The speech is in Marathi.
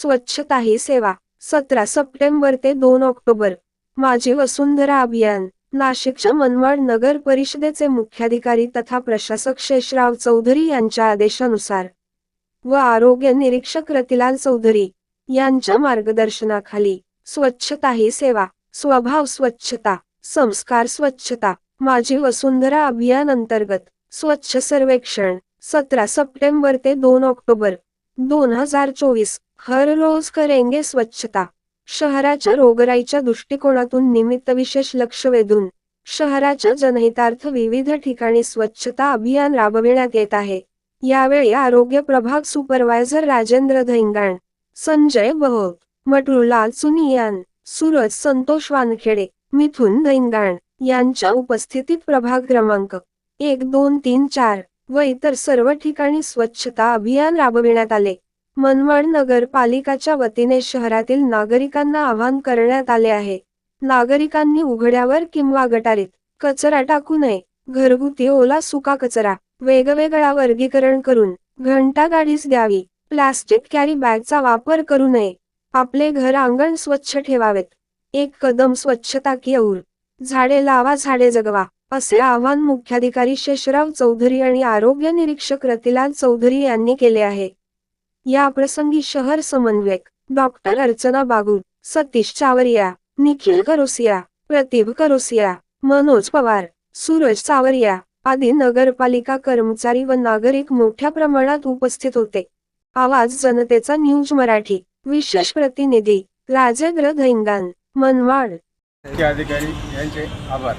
स्वच्छता ही सेवा. सतरा सप्टेंबर ते दोन ऑक्टोबर. माझी वसुंधरा अभियान. नाशिकच्या मनमाड नगर परिषदेचे मुख्याधिकारी तथा प्रशासक शेषराव चौधरी यांच्या आदेशानुसार व आरोग्य निरीक्षक रतिलाल चौधरी यांच्या मार्गदर्शनाखाली स्वच्छता ही सेवा. स्वभाव स्वच्छता. संस्कार स्वच्छता. माझी वसुंधरा अभियान अंतर्गत स्वच्छ सर्वेक्षण. सतरा सप्टेंबर ते दोन ऑक्टोबर. दोन हजार चोवीस हर रोज करेंगे स्वच्छता. शहराच्या रोगराईच्या दृष्टिकोनातून निमित्त विशेष लक्ष वेधून शहराच्या जनहितार्थ विविध ठिकाणी स्वच्छता अभियान राबविण्यात येत आहे. यावेळी आरोग्य प्रभाग सुपरवायझर राजेंद्र धैंगाण संजय बह मटरुलाल चुनियान सूरज संतोष वानखेडे मिथुन धैंगाण यांच्या उपस्थितीत प्रभाग क्रमांक एक दोन तीन चार व इतर सर्व ठिकाणी स्वच्छता अभियान राबविण्यात आले. मनमाड नगरपालिकाच्या वतीने शहरातील नागरिकांना आवाहन करण्यात आले आहे. नागरिकांनी उघड्यावर किंवा गटारीत कचरा टाकू नये. घरगुती ओला सुका कचरा वेगवेगळा वर्गीकरण करून घंटा गाडीस द्यावी. प्लास्टिक कॅरी बॅगचा वापर करू नये. आपले घर अंगण स्वच्छ ठेवावेत. एक कदम स्वच्छता की और झाडे लावा झाडे जगवा. असे आवाहन मुख्याधिकारी शेषराव चौधरी आणि आरोग्य निरीक्षक रतिलाल चौधरी यांनी केले आहे. या प्रसंगी शहर समन्वयक डॉक्टर अर्चना बागुल सतीश चावरिया निखिल करोसिया प्रतिभ करोसिया मनोज पवार सूरज चावरिया आदी नगरपालिका कर्मचारी व नागरिक मोठ्या प्रमाणात उपस्थित होते. आवाज जनतेचा न्यूज मराठी विशेष प्रतिनिधी राजेंद्र धैंगान मनवाड मुख्य अधिकारी यांचे आभार.